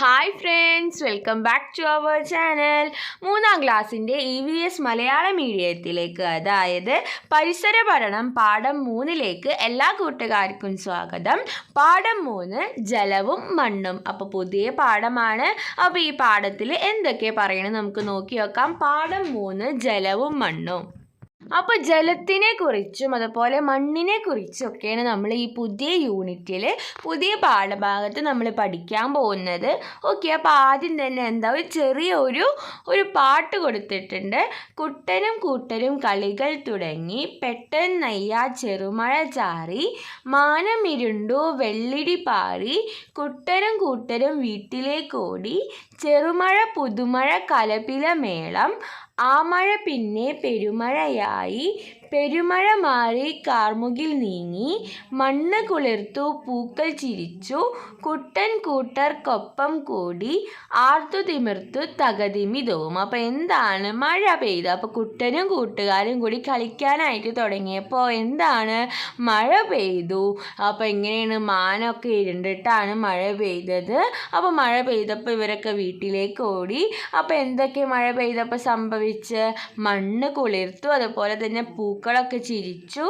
Hi friends welcome back to our channel മൂന്നാം ക്ലാസ്സിന്റെ E V S മലയാള മീഡിയത്തിലേക്ക് അതായത് പരിസര പഠനം പാഠം മൂന്നിലേക്ക് എല്ലാ കൂട്ടുകാർക്കും സ്വാഗതം. പാഠം മൂന്ന് ജലവും മണ്ണും. അപ്പോൾ പുതിയ പാഠമാണ്. അപ്പോൾ ഈ പാഠത്തിൽ എന്തൊക്കെ പറയണം നമുക്ക് നോക്കി നോക്കാം പാഠം മൂന്ന് ജലവും മണ്ണും. അപ്പോൾ ജലത്തിനെ കുറിച്ചും അതുപോലെ മണ്ണിനെ കുറിച്ചും ഒക്കെയാണ് നമ്മൾ ഈ പുതിയ യൂണിറ്റിൽ പുതിയ പാഠഭാഗത്ത് നമ്മൾ പഠിക്കാൻ പോകുന്നത്. ഓക്കെ അപ്പോൾ ആദ്യം തന്നെ എന്താ ഒരു ചെറിയ ഒരു ഒരു പാട്ട് കൊടുത്തിട്ടുണ്ട്. കുട്ടനും കൂട്ടരും കളികൾ തുടങ്ങി പെട്ടെന്നയ്യ ചെറുമഴ ചാറി മാനമിരുണ്ടു വെള്ളിടി പാറി കുട്ടനും കൂട്ടരും വീട്ടിലേക്കോടി ചെറുമഴ പുതുമഴ കലപില മേളം ആ മഴ പിന്നെ പെരുമഴയായി. പെരുമഴ മാറി കാർമുകിൽ നീങ്ങി മണ്ണ് കുളിർത്തു പൂക്കൾ ചിരിച്ചു കുട്ടൻ കൂട്ടർക്കൊപ്പം കൂടി ആർത്തു തിമിർത്തു തകതിമി തോവും അപ്പോൾ എന്താണ്? മഴ പെയ്ത്. അപ്പോൾ കുട്ടനും കൂട്ടുകാരും കൂടി കളിക്കാനായിട്ട് തുടങ്ങിയപ്പോൾ എന്താണ്? മഴ പെയ്തു. അപ്പോൾ എങ്ങനെയാണ്? മാനൊക്കെ ഇരുണ്ടിട്ടാണ് മഴ പെയ്തത്. അപ്പോൾ മഴ പെയ്തപ്പോൾ ഇവരൊക്കെ വീട്ടിലേക്ക് ഓടി. അപ്പോൾ എന്തൊക്കെ മഴ പെയ്തപ്പോൾ സംഭവിച്ച്? മണ്ണ് കുളിർത്തു. അതുപോലെ തന്നെ പൂക്കളൊക്കെ ചിരിച്ചു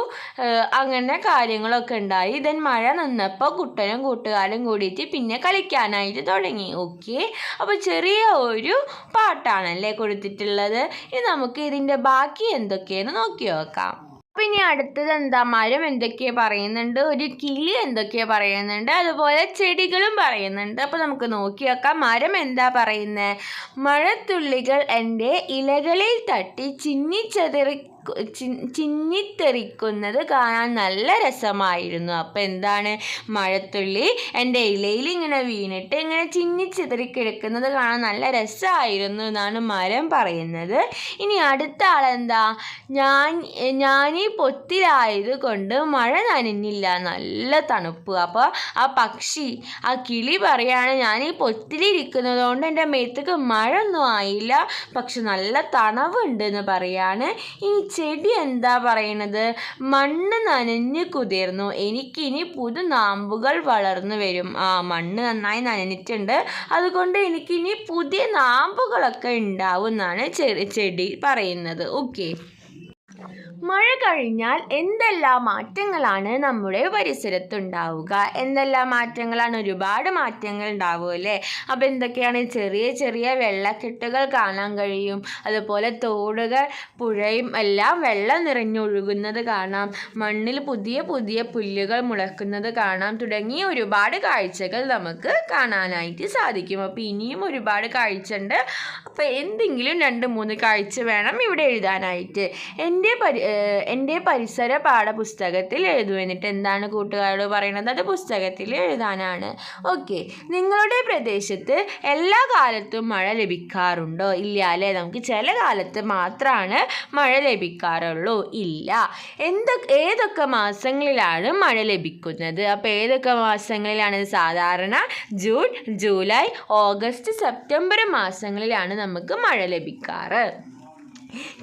അങ്ങനെ കാര്യങ്ങളൊക്കെ ഉണ്ടായി. ദെൻ മഴ നിന്നപ്പോൾ കുട്ടനും കൂട്ടുകാരും കൂടിയിട്ട് പിന്നെ കളിക്കാനായിട്ട് തുടങ്ങി. ഓക്കെ അപ്പോൾ ചെറിയ ഒരു പാട്ടാണല്ലേ കൊടുത്തിട്ടുള്ളത്. ഇനി നമുക്ക് ഇതിന്റെ ബാക്കി എന്തൊക്കെയെന്ന് നോക്കി നോക്കാം. പിന്നെ അടുത്തത് എന്താ? മരം എന്തൊക്കെയാ പറയുന്നുണ്ട്? ഒരു കിളി എന്തൊക്കെയാ പറയുന്നുണ്ട്? അതുപോലെ ചെടികളും പറയുന്നുണ്ട്. അപ്പോൾ നമുക്ക് നോക്കി നോക്കാം. മരം എന്താ പറയുന്നത് മഴത്തുള്ളികൾ എന്റെ ഇലകളിൽ തട്ടി ചിന്നിച്ചെതറി ചിന്നിത്തെറിക്കുന്നത് കാണാൻ നല്ല രസമായിരുന്നു. അപ്പോൾ എന്താണ്? മഴത്തുള്ളി എന്റെ ഇലയിൽ ഇങ്ങനെ വീണിട്ട് ഇങ്ങനെ ചിന്നിച്ചിതറി കിടക്കുന്നത് കാണാൻ നല്ല രസമായിരുന്നു എന്നാണ് മരം പറയുന്നത്. ഇനി അടുത്ത ആളെന്താ ഞാൻ ഞാനീ പൊത്തിലായത് കൊണ്ട് മഴ നനഞ്ഞില്ല. നല്ല തണുപ്പ്. അപ്പോൾ ആ പക്ഷി ആ കിളി പറയാണ് ഞാൻ ഈ പൊത്തിലിരിക്കുന്നത് കൊണ്ട് എന്റെ മേത്തേക്ക് മഴ ഒന്നും ആയില്ല. പക്ഷെ നല്ല തണവുണ്ട് എന്ന് പറയാണ്. ഇനി ചെടി എന്താ പറയണത്? മണ്ണ് നനഞ്ഞ് കുതിർന്നു. എനിക്കിനി പുതു നാമ്പുകൾ വളർന്നു വരും. ആ മണ്ണ് നന്നായി നനഞ്ഞിട്ടുണ്ട്. അതുകൊണ്ട് എനിക്കിനി പുതിയ നാമ്പുകളൊക്കെ ഉണ്ടാവും എന്നാണ് ചെടി പറയുന്നത്. ഓക്കെ. മഴ കഴിഞ്ഞാൽ എന്തെല്ലാം മാറ്റങ്ങളാണ് നമ്മുടെ പരിസരത്തുണ്ടാവുക? എന്തെല്ലാം മാറ്റങ്ങളാണ്? ഒരുപാട് മാറ്റങ്ങൾ ഉണ്ടാവുക അല്ലേ? അപ്പോൾ എന്തൊക്കെയാണ് ചെറിയ ചെറിയ വെള്ളക്കെട്ടുകൾ കാണാൻ കഴിയും? അതുപോലെ തോടുകൾ പുഴയും എല്ലാം വെള്ളം നിറഞ്ഞൊഴുകുന്നത് കാണാം. മണ്ണിൽ പുതിയ പുതിയ പുല്ലുകൾ മുളക്കുന്നത് കാണാം. തുടങ്ങിയ ഒരുപാട് കാഴ്ചകൾ നമുക്ക് കാണാനായിട്ട് സാധിക്കും. അപ്പോൾ ഇനിയും ഒരുപാട് കാഴ്ച ഉണ്ട്. അപ്പോൾ എന്തെങ്കിലും രണ്ട് മൂന്ന് കാഴ്ച വേണം ഇവിടെ എഴുതാനായിട്ട്. എന്റെ പരി എന്റെ പരിസര പാഠപുസ്തകത്തിൽ എഴുതൂ. എന്നിട്ട് എന്താണ് കൂട്ടുകാരോട് പറയുന്നത് അത് പുസ്തകത്തിൽ എഴുതാനാണ്. ഓക്കെ. നിങ്ങളുടെ പ്രദേശത്ത് എല്ലാ കാലത്തും മഴ ലഭിക്കാറുണ്ടോ? ഇല്ല അല്ലേ? നമുക്ക് ചില കാലത്ത് മാത്രമാണ് മഴ ലഭിക്കാറുള്ളൂ. ഇല്ല. എന്തൊക്കെ ഏതൊക്കെ മാസങ്ങളിലാണ് മഴ ലഭിക്കുന്നത്? അപ്പോൾ ഏതൊക്കെ മാസങ്ങളിലാണ്? സാധാരണ ജൂൺ ജൂലൈ ഓഗസ്റ്റ് സെപ്റ്റംബർ മാസങ്ങളിലാണ് നമുക്ക് മഴ ലഭിക്കാറ്.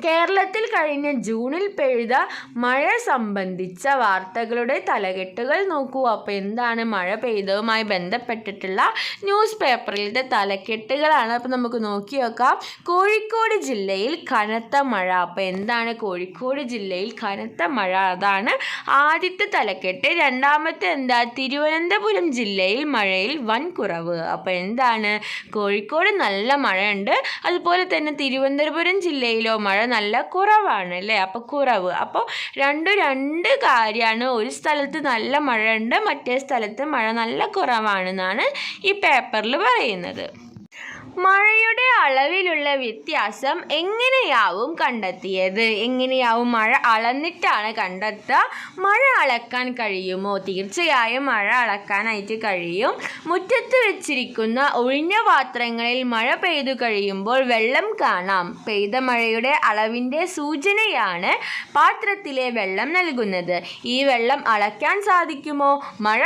കേരളത്തിൽ കഴിഞ്ഞ ജൂണിൽ പെയ്ത മഴ സംബന്ധിച്ച വാർത്തകളുടെ തലകെട്ടുകൾ നോക്കൂ. അപ്പോൾ എന്താണ് മഴ പെയ്തതുമായി ബന്ധപ്പെട്ടിട്ടുള്ള ന്യൂസ് പേപ്പറിലെ തലക്കെട്ടുകളാണ്. അപ്പോൾ നമുക്ക് നോക്കി നോക്കാം. കോഴിക്കോട് ജില്ലയിൽ കനത്ത മഴ. അപ്പോൾ എന്താണ് കോഴിക്കോട് ജില്ലയിൽ കനത്ത മഴ? അതാണ് ആദ്യത്തെ തലക്കെട്ട്. രണ്ടാമത്തെ എന്താ? തിരുവനന്തപുരം ജില്ലയിൽ മഴയിൽ വൻ കുറവ്. അപ്പോൾ എന്താണ്? കോഴിക്കോട് നല്ല മഴയുണ്ട്. അതുപോലെ തന്നെ തിരുവനന്തപുരം ജില്ലയിലോ മഴ നല്ല കുറവാണ് അല്ലേ? അപ്പോൾ കുറവ്. അപ്പോൾ രണ്ട് രണ്ട് കാര്യമാണ് ഒരു സ്ഥലത്ത് നല്ല മഴ ഉണ്ട് മറ്റേ സ്ഥലത്ത് മഴ നല്ല കുറവാണെന്നാണ് ഈ പേപ്പറിൽ പറയുന്നത്. മഴയുടെ അളവിലുള്ള വ്യത്യാസം എങ്ങനെയാവും കണ്ടെത്തിയത്? എങ്ങനെയാവും മഴ അളന്നിട്ടാണ് കണ്ടെത്തുക മഴ അളക്കാൻ കഴിയുമോ? തീർച്ചയായും മഴ അളക്കാനായിട്ട് കഴിയും. മുറ്റത്ത് വെച്ചിരിക്കുന്ന ഒഴിഞ്ഞ പാത്രങ്ങളിൽ മഴ പെയ്തു കഴിയുമ്പോൾ വെള്ളം കാണാം. പെയ്ത മഴയുടെ അളവിന്റെ സൂചനയാണ് പാത്രത്തിലെ വെള്ളം നൽകുന്നത്. ഈ വെള്ളം അളക്കാൻ സാധിക്കുമോ? മഴ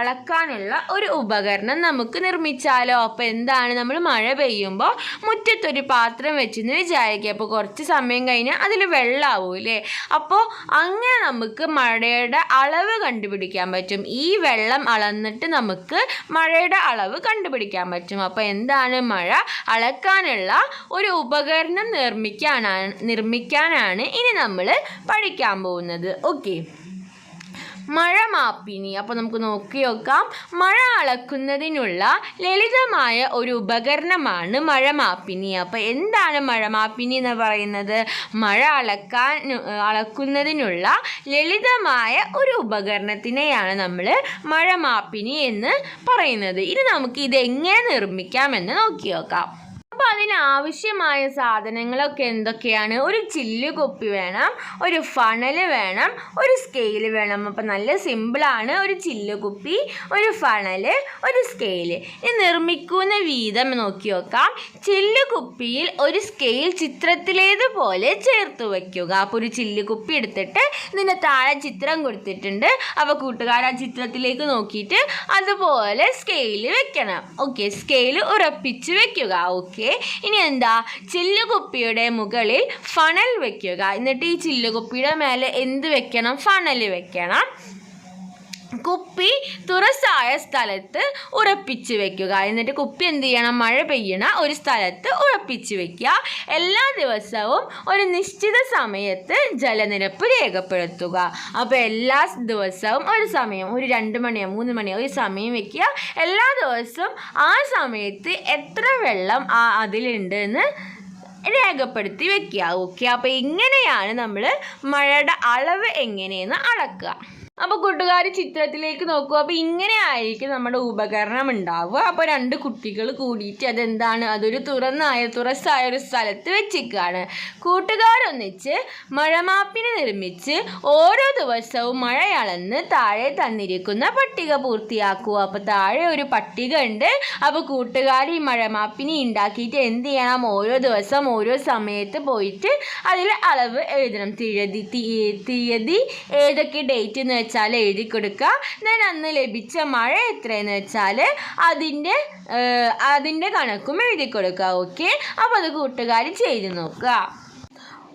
അളക്കാനുള്ള ഒരു ഉപകരണം നമുക്ക് നിർമ്മിച്ചാലോ? അപ്പോൾ എന്താണ് നമ്മൾ മഴ പെയ്യുമ്പോൾ മുറ്റത്തൊരു പാത്രം വെച്ചെന്ന് വിചാരിക്കുക. അപ്പോൾ കുറച്ച് സമയം കഴിഞ്ഞാൽ അതിൽ വെള്ളമാവും അല്ലേ അപ്പോൾ അങ്ങനെ നമുക്ക് മഴയുടെ അളവ് കണ്ടുപിടിക്കാൻ പറ്റും. ഈ വെള്ളം അളന്നിട്ട് നമുക്ക് മഴയുടെ അളവ് കണ്ടുപിടിക്കാൻ പറ്റും. അപ്പോൾ എന്താണ് മഴ? അളക്കാനുള്ള ഒരു ഉപകരണം നിർമ്മിക്കാനാണ് നിർമ്മിക്കാനാണ് ഇനി നമ്മൾ പഠിക്കാൻ പോകുന്നത്. ഓക്കെ. മഴ മാപ്പിനി. അപ്പോൾ നമുക്ക് നോക്കി നോക്കാം. മഴ അളക്കുന്നതിനുള്ള ലളിതമായ ഒരു ഉപകരണമാണ് മഴ മാപ്പിനി. അപ്പോൾ എന്താണ് മഴ മാപ്പിനി എന്ന് പറയുന്നത്? മഴ അളക്കാൻ അളക്കുന്നതിനുള്ള ലളിതമായ ഒരു ഉപകരണത്തിനെയാണ് നമ്മൾ മഴ മാപ്പിനി എന്ന് പറയുന്നത്. ഇനി നമുക്ക് ഇത് എങ്ങനെ നിർമ്മിക്കാമെന്ന് നോക്കി നോക്കാം. അപ്പോൾ അതിനാവശ്യമായ സാധനങ്ങളൊക്കെ എന്തൊക്കെയാണ്? ഒരു ചില്ല് കുപ്പി വേണം ഒരു ഫണൽ വേണം ഒരു സ്കെയിൽ വേണം. അപ്പോൾ നല്ല സിമ്പിളാണ് ഒരു ചില്ല് കുപ്പി ഒരു ഫണൽ ഒരു സ്കെയിൽ ഇത് നിർമ്മിക്കുന്ന വീതം നോക്കി നോക്കാം. ചില്ല് കുപ്പിയിൽ ഒരു സ്കെയിൽ ചിത്രത്തിലേതുപോലെ ചേർത്ത് വയ്ക്കുക അപ്പോൾ ഒരു ചില്ല് കുപ്പി എടുത്തിട്ട് ഇതിന്റെ താഴെ ചിത്രം കൊടുത്തിട്ടുണ്ട്. അപ്പോൾ കൂട്ടുകാർ ആ ചിത്രത്തിലേക്ക് നോക്കിയിട്ട് അതുപോലെ സ്കെയിൽ വെക്കണം. ഓക്കെ സ്കെയിൽ ഉറപ്പിച്ച് വെക്കുക. ഓക്കെ ഇനി എന്താ? ചില്ലുകുപ്പിയുടെ മുകളിൽ ഫണൽ വെക്കുക. എന്നിട്ട് ഈ ചില്ലുകുപ്പിയുടെ മേലെ എന്ത് വെക്കണം? ഫണൽ വെക്കണം. കുപ്പി തുറസായ സ്ഥലത്ത് ഉറപ്പിച്ച് വെക്കുക. എന്നിട്ട് കുപ്പി എന്ത് ചെയ്യണം? മഴ പെയ്യണ ഒരു സ്ഥലത്ത് ഉറപ്പിച്ച് വെക്കുക. എല്ലാ ദിവസവും ഒരു നിശ്ചിത സമയത്ത് ജലനിരപ്പ് രേഖപ്പെടുത്തുക. അപ്പോൾ എല്ലാ ദിവസവും ഒരു സമയം ഒരു രണ്ട് മണിയോ മൂന്ന് മണിയോ ഒരു സമയം വെക്കുക. എല്ലാ ദിവസവും ആ സമയത്ത് എത്ര വെള്ളം ആ അതിലുണ്ട് എന്ന് രേഖപ്പെടുത്തി വെക്കുക. ഓക്കെ? അപ്പോൾ ഇങ്ങനെയാണ് നമ്മൾ മഴയുടെ അളവ് എങ്ങനെയെന്ന് അളക്കുക. അപ്പോൾ കൂട്ടുകാർ ചിത്രത്തിലേക്ക് നോക്കുക അപ്പോൾ ഇങ്ങനെ ആയിരിക്കും നമ്മുടെ ഉപകരണം ഉണ്ടാവുക. അപ്പോൾ രണ്ട് കുട്ടികൾ കൂടിയിട്ട് അതെന്താണ്? അതൊരു തുറന്നായ തുറസ്സായ ഒരു സ്ഥലത്ത് വെച്ചിരിക്കുകയാണ്. കൂട്ടുകാരൊന്നിച്ച് മഴമാപ്പിന് നിർമ്മിച്ച് ഓരോ ദിവസവും മഴയളന്ന് താഴെ തന്നിരിക്കുന്ന പട്ടിക പൂർത്തിയാക്കുക. അപ്പോൾ താഴെ ഒരു പട്ടിക ഉണ്ട്. അപ്പോൾ കൂട്ടുകാർ ഈ മഴമാപ്പിനെ ഉണ്ടാക്കിയിട്ട് എന്ത് ചെയ്യണം? ഓരോ ദിവസം ഓരോ സമയത്ത് പോയിട്ട് അതിൽ അളവ് എഴുതണം. തീയതി തീയതി ഏതൊക്കെ ഡേറ്റ് എന്ന് വെച്ചാൽ എഴുതി കൊടുക്കുക ദെൻ അന്ന് ലഭിച്ച മഴ എത്രയെന്ന് വെച്ചാൽ അതിന്റെ അതിന്റെ കണക്കും എഴുതി കൊടുക്കുക ഓക്കെ? അപ്പോൾ അത് കൂട്ടുകാർ ചെയ്ത് നോക്കുക.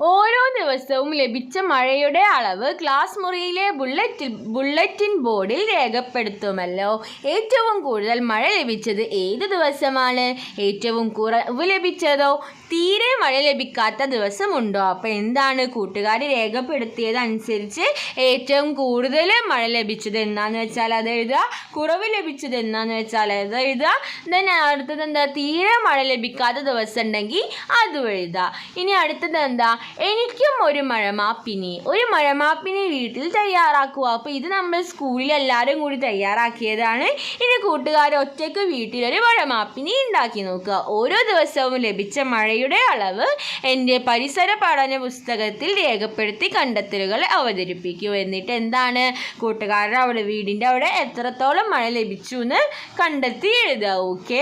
ഓരോ ദിവസവും ലഭിച്ച മഴയുടെ അളവ് ക്ലാസ് മുറിയിലെ ബുള്ളറ്റിൽ ബുള്ളറ്റിൻ ബോർഡിൽ രേഖപ്പെടുത്തുമല്ലോ. ഏറ്റവും കൂടുതൽ മഴ ലഭിച്ചത് ഏത് ദിവസമാണ്? ഏറ്റവും കുറവ് ലഭിച്ചതോ? തീരെ മഴ ലഭിക്കാത്ത ദിവസമുണ്ടോ? അപ്പോൾ എന്താണ് കൂട്ടുകാർ രേഖപ്പെടുത്തിയത് അനുസരിച്ച് ഏറ്റവും കൂടുതൽ മഴ ലഭിച്ചത് എന്താന്ന് വെച്ചാൽ അത് എഴുതുക കുറവ് ലഭിച്ചത് എന്താന്ന് വെച്ചാൽ അത് എഴുതുക ദെൻ അടുത്തത് എന്താ? തീരെ മഴ ലഭിക്കാത്ത ദിവസം ഉണ്ടെങ്കിൽ അതും എഴുതുക. ഇനി അടുത്തത് എന്താ? എനിക്കും ഒരു മഴമാപ്പിനി. ഒരു മഴമാപ്പിനി വീട്ടിൽ തയ്യാറാക്കുക. അപ്പോൾ ഇത് നമ്മൾ സ്കൂളിൽ എല്ലാവരും കൂടി തയ്യാറാക്കിയതാണ്. ഇനി കൂട്ടുകാർ ഒറ്റയ്ക്ക് വീട്ടിലൊരു മഴമാപ്പിനി ഉണ്ടാക്കി നോക്കുക. ഓരോ ദിവസവും ലഭിച്ച മഴയുടെ അളവ് എന്റെ പരിസര പഠന പുസ്തകത്തിൽ രേഖപ്പെടുത്തി കണ്ടെത്തലുകൾ അവതരിപ്പിക്കൂ. എന്നിട്ട് എന്താണ്? കൂട്ടുകാരുടെ അവിടെ വീടിന്റെ അവിടെ എത്രത്തോളം മഴ ലഭിച്ചു എന്ന് കണ്ടെത്തി എഴുതുക. ഓക്കെ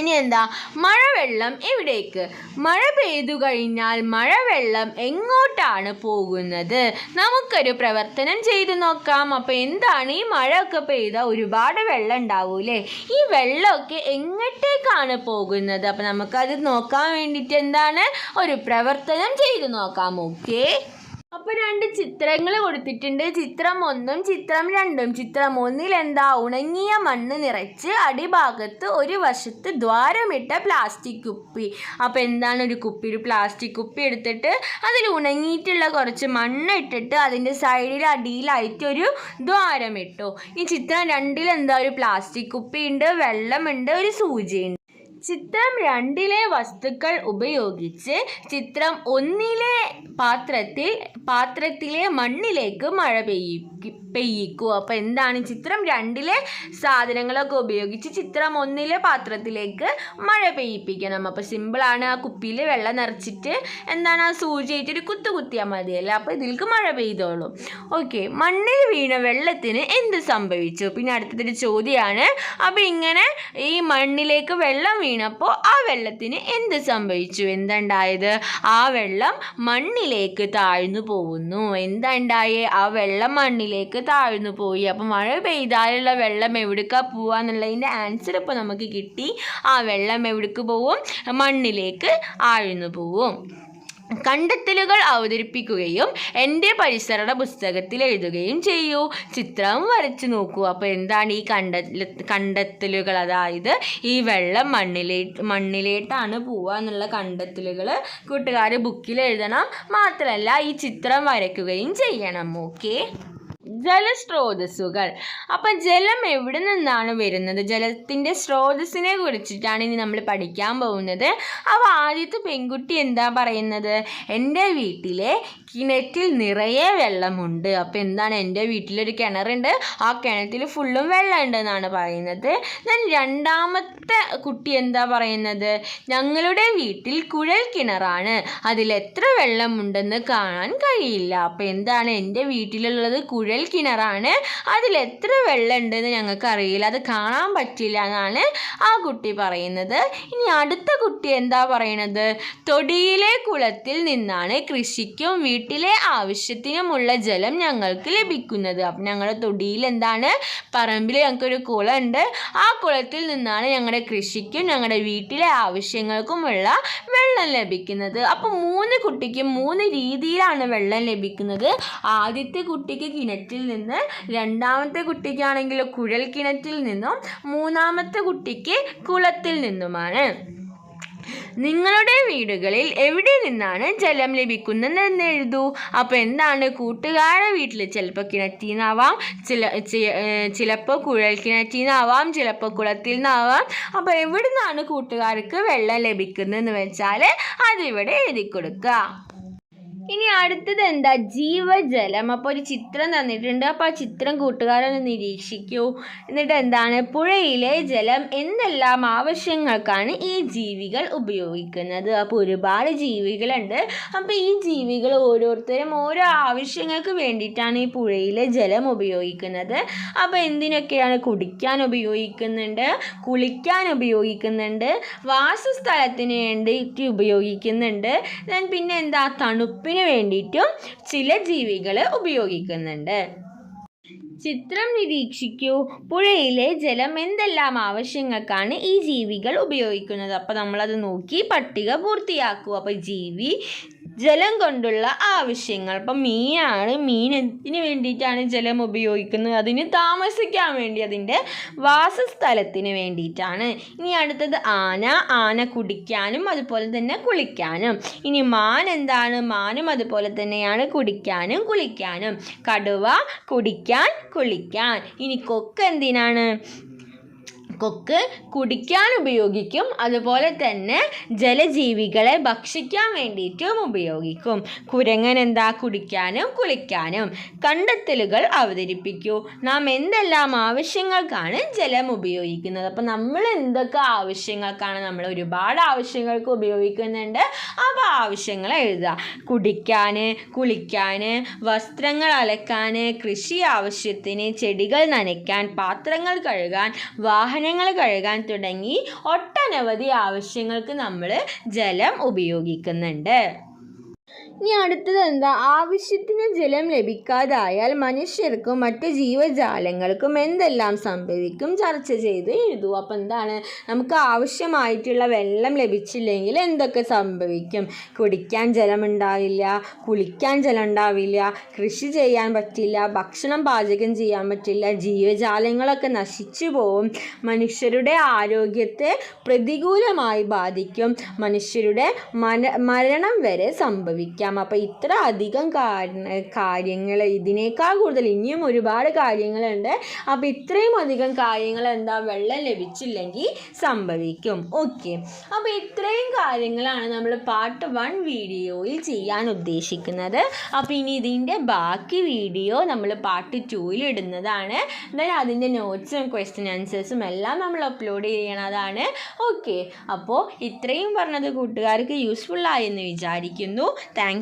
ഇനി എന്താ? മഴവെള്ളം എവിടേക്ക്? മഴ പെയ്തു കഴിഞ്ഞാൽ മഴവെള്ളം എങ്ങോട്ടാണ് പോകുന്നത്? നമുക്കൊരു പ്രവർത്തനം ചെയ്ത് നോക്കാം. അപ്പോൾ എന്താണ് ഈ മഴയൊക്കെ പെയ്ത ഒരുപാട് വെള്ളം ഉണ്ടാവൂലേ ഈ വെള്ളമൊക്കെ എങ്ങോട്ടേക്കാണ് പോകുന്നത്? അപ്പോൾ നമുക്കത് നോക്കാൻ വേണ്ടിയിട്ട് എന്താണ്? ഒരു പ്രവർത്തനം ചെയ്ത് നോക്കാം. ഓക്കേ? അപ്പോൾ രണ്ട് ചിത്രങ്ങൾ കൊടുത്തിട്ടുണ്ട്. ചിത്രം ഒന്നും ചിത്രം രണ്ടും. ചിത്രം ഒന്നിൽ എന്താ? ഉണങ്ങിയ മണ്ണ് നിറച്ച് അടിഭാഗത്ത് ഒരു വശത്ത് ദ്വാരമിട്ട പ്ലാസ്റ്റിക് കുപ്പി. അപ്പോൾ എന്താണ് ഒരു കുപ്പി? ഒരു പ്ലാസ്റ്റിക് കുപ്പി എടുത്തിട്ട് അതിൽ ഉണങ്ങിയിട്ടുള്ള കുറച്ച് മണ്ണ് ഇട്ടിട്ട് അതിന്റെ സൈഡിൽ അടിയിലായിട്ട് ഒരു ദ്വാരമിട്ടു. ഈ ചിത്രം രണ്ടിൽ എന്താ? ഒരു പ്ലാസ്റ്റിക് കുപ്പി ഉണ്ട് വെള്ളമുണ്ട് ഒരു സൂചിയുണ്ട്. ചിത്രം രണ്ടിലെ വസ്തുക്കൾ ഉപയോഗിച്ച് ചിത്രം ഒന്നിലെ പാത്രത്തിൽ പാത്രത്തിലെ മണ്ണിലേക്ക് മഴ പെയ്യിക്കും പെയ്യിക്കൂ. അപ്പോൾ എന്താണ് ചിത്രം രണ്ടിലെ സാധനങ്ങളൊക്കെ ഉപയോഗിച്ച് ചിത്രം ഒന്നിലെ പാത്രത്തിലേക്ക് മഴ പെയ്യിപ്പിക്കണം. അപ്പോൾ സിമ്പിളാണ് ആ കുപ്പിയിൽ വെള്ളം നിറച്ചിട്ട് എന്താണ് ആ സൂചിയായിട്ട് ഒരു കുത്തു കുത്തിയാൽ മതിയല്ലേ? അപ്പോൾ ഇതിലേക്ക് മഴ പെയ്തോളൂ. ഓക്കെ. മണ്ണിൽ വീണ വെള്ളത്തിന് എന്ത് സംഭവിച്ചു? പിന്നെ അടുത്തതൊരു ചോദ്യമാണ്. അപ്പോൾ ഇങ്ങനെ ഈ മണ്ണിലേക്ക് വെള്ളം വീണപ്പോൾ ആ വെള്ളത്തിന് എന്ത് സംഭവിച്ചു? എന്തുണ്ടായത്? ആ വെള്ളം മണ്ണിലേക്ക് താഴ്ന്നു പോകുന്നു. എന്തുണ്ടായേ? ആ വെള്ളം മണ്ണിലേക്ക് താഴ്ന്നു പോയി. അപ്പം മഴ പെയ്താലുള്ള വെള്ളം എവിടേക്കാ പോവാന്നുള്ളതിന്റെ ആൻസർ ഇപ്പോൾ നമുക്ക് കിട്ടി. ആ വെള്ളം എവിടേക്ക് പോവും? മണ്ണിലേക്ക് ആഴ്ന്നു പോവും. കണ്ടെത്തലുകൾ അവതരിപ്പിക്കുകയും എന്റെ പരിസരണ പുസ്തകത്തിൽ എഴുതുകയും ചെയ്യൂ. ചിത്രം വരച്ച് നോക്കൂ. അപ്പോൾ എന്താണ് ഈ കണ്ട കണ്ടെത്തലുകൾ? അതായത് ഈ വെള്ളം മണ്ണിലേ മണ്ണിലേട്ടാണ് പോവുക എന്നുള്ള കണ്ടെത്തലുകൾ കൂട്ടുകാർ ബുക്കിൽ എഴുതണം. മാത്രമല്ല ഈ ചിത്രം വരയ്ക്കുകയും ചെയ്യണം. ഓക്കെ ജലസ്രോതസ്സുകൾ. അപ്പം ജലം എവിടെ നിന്നാണ് വരുന്നത്? ജലത്തിന്റെ സ്രോതസ്സിനെ കുറിച്ചിട്ടാണ് ഇനി നമ്മൾ പഠിക്കാൻ പോകുന്നത്. അപ്പോൾ ആദ്യത്തെ പെൺകുട്ടി എന്താ പറയുന്നത്? എന്റെ വീട്ടിലെ കിണറ്റിൽ നിറയെ വെള്ളമുണ്ട്. അപ്പോൾ എന്താണ് എന്റെ വീട്ടിലൊരു കിണറുണ്ട്? ആ കിണറ്റിൽ ഫുള്ളും വെള്ളമുണ്ട് എന്നാണ് പറയുന്നത്. ഞാൻ രണ്ടാമത്തെ കുട്ടി എന്താ പറയുന്നത്? ഞങ്ങളുടെ വീട്ടിൽ കുഴൽ കിണറാണ്. അതിൽ എത്ര വെള്ളമുണ്ടെന്ന് കാണാൻ കഴിയില്ല. അപ്പോൾ എന്താണ് എന്റെ വീട്ടിലുള്ളത് കുഴൽ കിണറാണ്. അതിൽ എത്ര വെള്ളം ഉണ്ടെന്ന് ഞങ്ങൾക്ക് അറിയില്ല അത് കാണാൻ പറ്റില്ല എന്നാണ് ആ കുട്ടി പറയുന്നത്. ഇനി അടുത്ത കുട്ടി എന്താ പറയണത്? തൊടിയിലെ കുളത്തിൽ നിന്നാണ് കൃഷിക്കും വീട്ടിലെ ആവശ്യത്തിനുമുള്ള ജലം ഞങ്ങൾക്ക് ലഭിക്കുന്നത്. അപ്പം ഞങ്ങളുടെ തൊടിയിൽ എന്താണ്? പറമ്പിൽ ഞങ്ങൾക്കൊരു കുളമുണ്ട്. ആ കുളത്തിൽ നിന്നാണ് ഞങ്ങളുടെ കൃഷിക്കും ഞങ്ങളുടെ വീട്ടിലെ ആവശ്യങ്ങൾക്കുമുള്ള വെള്ളം ലഭിക്കുന്നത്. അപ്പം മൂന്ന് കുട്ടിക്കും മൂന്ന് രീതിയിലാണ് വെള്ളം ലഭിക്കുന്നത്. ആദ്യത്തെ കുട്ടിക്ക് കിണറ്റിൽ നിന്ന് രണ്ടാമത്തെ കുട്ടിക്കാണെങ്കിൽ കുഴൽ കിണറ്റിൽ നിന്നും മൂന്നാമത്തെ കുട്ടിക്ക് കുളത്തിൽ നിന്നുമാണ്. നിങ്ങളുടെ വീടുകളിൽ എവിടെ നിന്നാണ് ജലം ലഭിക്കുന്നതെന്ന് എഴുതൂ. അപ്പോൾ എന്താണ് കൂട്ടുകാരുടെ വീട്ടിൽ ചിലപ്പോൾ കിണറ്റിൽ നിന്നാവാം ചില ചിലപ്പോൾ കുഴൽ കിണറ്റിൽ നിന്നാവാം ചിലപ്പോൾ കുളത്തിൽ നിന്നാവാം. അപ്പോൾ എവിടെ നിന്നാണ് കൂട്ടുകാർക്ക് വെള്ളം ലഭിക്കുന്നതെന്ന് വെച്ചാൽ അതിവിടെ എഴുതി കൊടുക്കുക. ഇനി അടുത്തത് എന്താ? ജീവജലം. അപ്പോൾ ഒരു ചിത്രം തന്നിട്ടുണ്ട്. അപ്പോൾ ആ ചിത്രം കൂട്ടുകാരൊന്ന് നിരീക്ഷിക്കൂ. എന്നിട്ട് എന്താണ്? പുഴയിലെ ജലം എന്തെല്ലാം ആവശ്യങ്ങൾക്കാണ് ഈ ജീവികൾ ഉപയോഗിക്കുന്നത്. അപ്പോൾ ഒരുപാട് ജീവികളുണ്ട്. അപ്പോൾ ഈ ജീവികൾ ഓരോരുത്തരും ഓരോ ആവശ്യങ്ങൾക്ക് വേണ്ടിയിട്ടാണ് ഈ പുഴയിലെ ജലം ഉപയോഗിക്കുന്നത്. അപ്പോൾ എന്തിനൊക്കെയാണ് കുടിക്കാൻ ഉപയോഗിക്കുന്നുണ്ട്? കുളിക്കാൻ ഉപയോഗിക്കുന്നുണ്ട്. വാസസ്ഥലത്തിന് വേണ്ടിയിട്ട് ഉപയോഗിക്കുന്നുണ്ട്. ദെൻ പിന്നെ എന്താ? തണുപ്പിന് വേണ്ടിയിട്ടും ചില ജീവികൾ ഉപയോഗിക്കുന്നുണ്ട്. ചിത്രം നിരീക്ഷിക്കൂ. പുഴയിലെ ജലം എന്തെല്ലാം ആവശ്യങ്ങൾക്കാണ് ഈ ജീവികൾ ഉപയോഗിക്കുന്നത്? അപ്പോൾ നമ്മളത് നോക്കി പട്ടിക പൂർത്തിയാക്കൂ. അപ്പോൾ ജീവി ജലം കൊണ്ടുള്ള ആവശ്യങ്ങൾ. അപ്പം മീനാണ് എന്തിനു വേണ്ടിയിട്ടാണ് ജലം ഉപയോഗിക്കുന്നത്. അതിന് താമസിക്കാൻ വേണ്ടി അതിന്റെ വാസസ്ഥലത്തിന് വേണ്ടിയിട്ടാണ്. ഇനി അടുത്തത് ആന. ആന കുടിക്കാനും അതുപോലെ തന്നെ കുളിക്കാനും. ഇനി മാൻ എന്താണ്? മാനും അതുപോലെ തന്നെയാണ് കുടിക്കാനും കുളിക്കാനും. കടുവ കുടിക്കാൻ കുളിക്കാൻ. ഇനി കൊക്ക് എന്തിനാണ്? കൊക്ക് കുടിക്കാൻ ഉപയോഗിക്കും. അതുപോലെ തന്നെ ജലജീവികളെ ഭക്ഷിക്കാൻ വേണ്ടിയിട്ടും ഉപയോഗിക്കും. കുരങ്ങൻ എന്താ കുടിക്കാനും കുളിക്കാനും കണ്ടെത്തലുകൾ അവതരിപ്പിക്കൂ. നാം എന്തെല്ലാം ആവശ്യങ്ങൾക്കാണ് ജലം ഉപയോഗിക്കുന്നത്? അപ്പം നമ്മൾ എന്തൊക്കെ ആവശ്യങ്ങൾക്കാണ് നമ്മൾ ഒരുപാട് ആവശ്യങ്ങൾക്ക് ഉപയോഗിക്കുന്നുണ്ട്. അപ്പോൾ ആവശ്യങ്ങൾ എഴുതുക. കുടിക്കാൻ കുളിക്കാൻ വസ്ത്രങ്ങൾ അലക്കാൻ കൃഷി ആവശ്യത്തിന് ചെടികൾ നനയ്ക്കാൻ പാത്രങ്ങൾ കഴുകാൻ വാഹനങ്ങൾ കഴുകാൻ തുടങ്ങി. ഒട്ടനവധി ആവശ്യങ്ങൾക്ക് നമ്മൾ ജലം ഉപയോഗിക്കുന്നുണ്ട്. ഇനി അടുത്തത് എന്താ? ആവശ്യത്തിന് ജലം ലഭിക്കാതായാൽ മനുഷ്യർക്കും മറ്റ് ജീവജാലങ്ങൾക്കും എന്തെല്ലാം സംഭവിക്കും ചർച്ച ചെയ്ത് എഴുതൂ അപ്പം എന്താണ്? നമുക്ക് ആവശ്യമായിട്ടുള്ള വെള്ളം ലഭിച്ചില്ലെങ്കിൽ എന്തൊക്കെ സംഭവിക്കും? കുടിക്കാൻ ജലമുണ്ടാവില്ല കുളിക്കാൻ ജലം ഉണ്ടാവില്ല കൃഷി ചെയ്യാൻ പറ്റില്ല ഭക്ഷണം പാചകം ചെയ്യാൻ പറ്റില്ല ജീവജാലങ്ങളൊക്കെ നശിച്ചു പോവും. മനുഷ്യരുടെ ആരോഗ്യത്തെ പ്രതികൂലമായി ബാധിക്കും. മനുഷ്യരുടെ മന മരണം വരെ സംഭവിക്കാം. അപ്പോൾ ഇത്ര അധികം കാര്യങ്ങൾ ഇതിനേക്കാൾ കൂടുതൽ ഇനിയും ഒരുപാട് കാര്യങ്ങളുണ്ട്. അപ്പോൾ ഇത്രയും അധികം കാര്യങ്ങൾ എന്താ വെള്ളം ലഭിച്ചില്ലെങ്കിൽ സംഭവിക്കും. ഓക്കെ അപ്പോൾ ഇത്രയും കാര്യങ്ങളാണ് നമ്മൾ പാർട്ട് വൺ വീഡിയോയിൽ ചെയ്യാൻ ഉദ്ദേശിക്കുന്നത്. അപ്പോൾ ഇനി ഇതിന്റെ ബാക്കി വീഡിയോ നമ്മൾ പാർട്ട് ടൂയിൽ ഇടുന്നതാണ്. ദെൻ അതിന്റെ നോട്ട്സും ക്വസ്റ്റ്യൻ ആൻസേഴ്സും എല്ലാം നമ്മൾ അപ്ലോഡ് ചെയ്യണതാണ്. ഓക്കെ അപ്പോൾ ഇത്രയും പറഞ്ഞത് കൂട്ടുകാർക്ക് യൂസ്ഫുൾ എന്ന് വിചാരിക്കുന്നു. Thanks